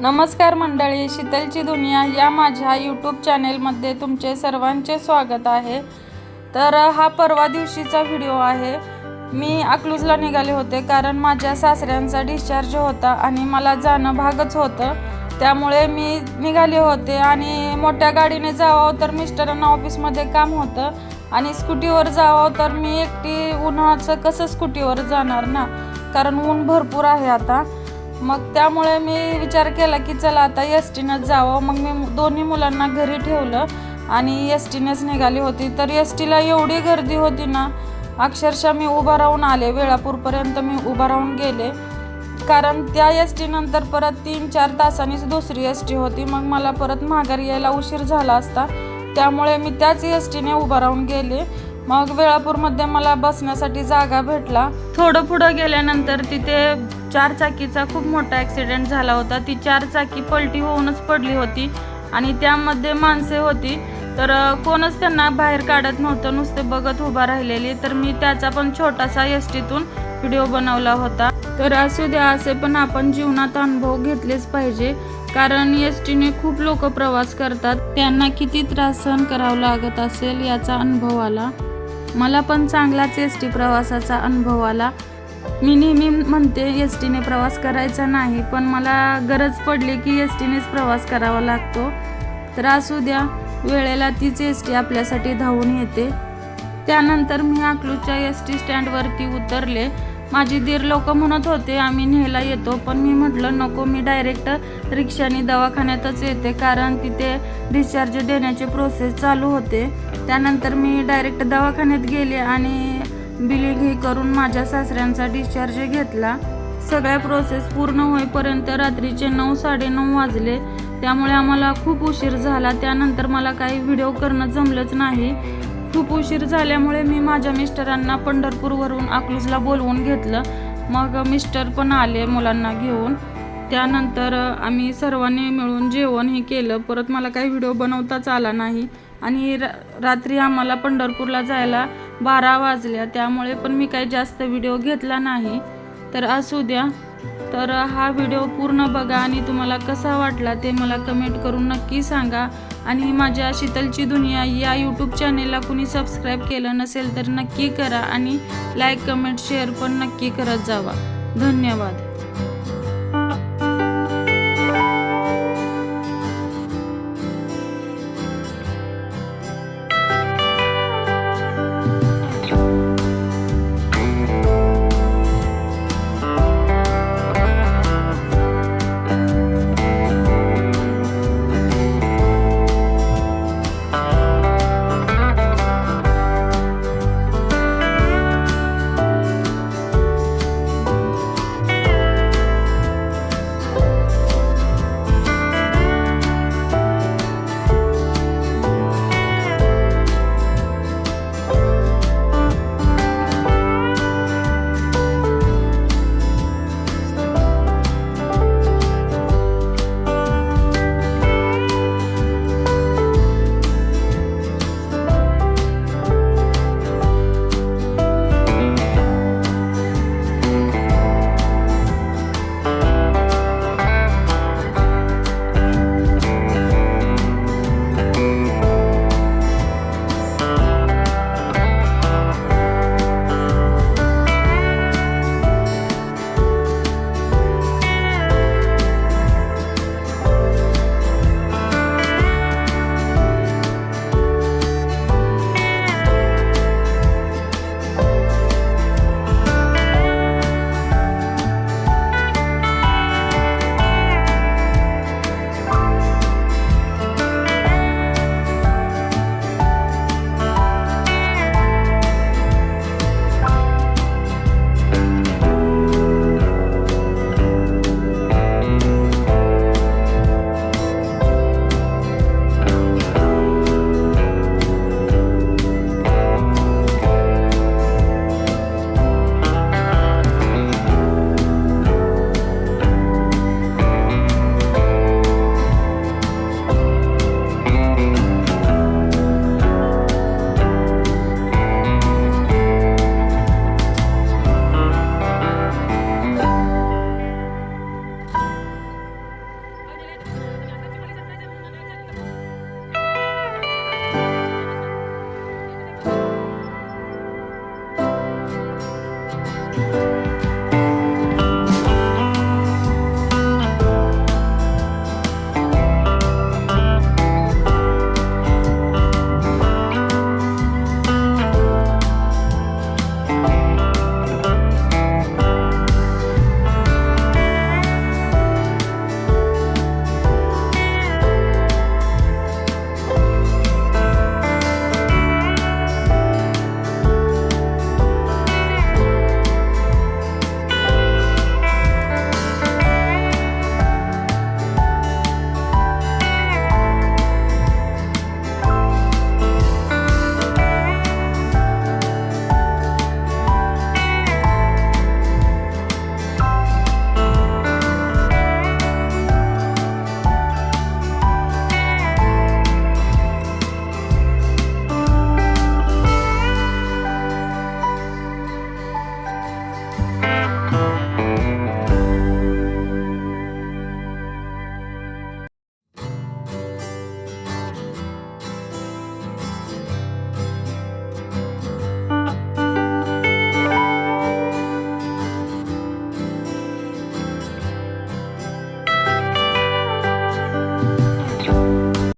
नमस्कार मंडळी शीतलची दुनिया या माझ्या यूट्यूब चॅनेलमध्ये तुमचे सर्वांचे स्वागत आहे. तर हा परवा दिवशीचा व्हिडिओ आहे. मी अकलूजला निघाले होते कारण माझ्या सासऱ्यांचा डिस्चार्ज होता आणि मला जाणं भागच होतं. त्यामुळे मी निघाले होते आणि मोठ्या गाडीने जावं तर मिस्टरांना ऑफिसमध्ये काम होतं आणि स्कूटीवर जावं तर मी एकटी उन्हाचं कसं स्कूटीवर जाणार ना? कारण ऊन भरपूर आहे आता. मग त्यामुळे मी विचार केला की चला आता एस टीनंच जावं. मग मी दोन्ही मुलांना घरी ठेवलं आणि एस टीनेच निघाली होती. तर एस टीला एवढी गर्दी होती ना अक्षरशः मी उभा राहून आले. वेळापूरपर्यंत मी उभा राहून गेले. कारण त्या एस टी नंतर परत तीन चार तासांनीच दुसरी एस टी होती. मग मला परत माघारी यायला उशीर झाला असता. त्यामुळे मी त्याच एस टीने उभा राहून गेले. मग वेळापूरमध्ये मला बसण्यासाठी जागा भेटला. थोडं पुढं गेल्यानंतर तिथे चार चाकीचा खूप मोठा ॲक्सिडेंट झाला होता. ती चार चाकी पलटी होऊनच पडली होती आणि त्यामध्ये माणसे होती. तर कोणच त्यांना बाहेर काढत नव्हतं नुसते बघत उभा राहिलेली. तर मी त्याचा पण छोटासा एस टीतून व्हिडिओ बनवला होता. तर असू द्या असे पण आपण जीवनात अनुभव घेतलेच पाहिजे. कारण एस टीने खूप लोक प्रवास करतात. त्यांना किती त्रास सहन करावा लागत असेल याचा अनुभव आला. मला पण चांगलाच एस टी प्रवासाचा अनुभव आला. मी नेहमी म्हणते एस टीने प्रवास करायचा नाही पण मला गरज पडली की एस टीनेच प्रवास करावा लागतो. तर असू द्या वेळेला तीच एस टी आपल्यासाठी धावून येते. त्यानंतर मी अकलूजच्या एस टी स्टँडवरती उतरले. माझी दीर लोक म्हणत होते आम्ही न्यायला येतो पण मी म्हटलं नको मी डायरेक्ट रिक्षाने दवाखान्यातच येते कारण तिथे डिस्चार्ज देण्याचे प्रोसेस चालू होते. त्यानंतर मी डायरेक्ट दवाखान्यात गेले आणि बिलिंग हे करून माझ्या सासऱ्यांचा डिस्चार्ज घेतला. सगळ्या प्रोसेस पूर्ण होईपर्यंत रात्रीचे नऊ साडेनऊ वाजले. त्यामुळे आम्हाला खूप उशीर झाला. त्यानंतर मला काही व्हिडिओ करणं जमलंच नाही. खूप उशीर झाल्यामुळे मी माझ्या मिस्टरांना पंढरपूरवरून अकलूजला बोलवून घेतलं. मग मिस्टर पण आले मुलांना घेऊन. त्यानंतर आम्ही सर्वांनी मिळून जेवण हे केलं. परत मला काही व्हिडिओ बनवताच आला नाही. आणि रा रात्री आम्हाला पंढरपूरला जायला बारा वाजल्या. त्यामुळे पण मी काही जास्त व्हिडिओ घेतला नाही. तर असू द्या. तर हा व्हिडिओ पूर्ण बघा आणि तुम्हाला कसा वाटला ते मला कमेंट करून नक्की सांगा. आणि माझ्या शीतलची दुनिया या यूट्यूब चॅनेलला कुणी सबस्क्राईब केलं नसेल तर नक्की करा आणि लाईक कमेंट शेअर पण नक्की करत जावा. धन्यवाद.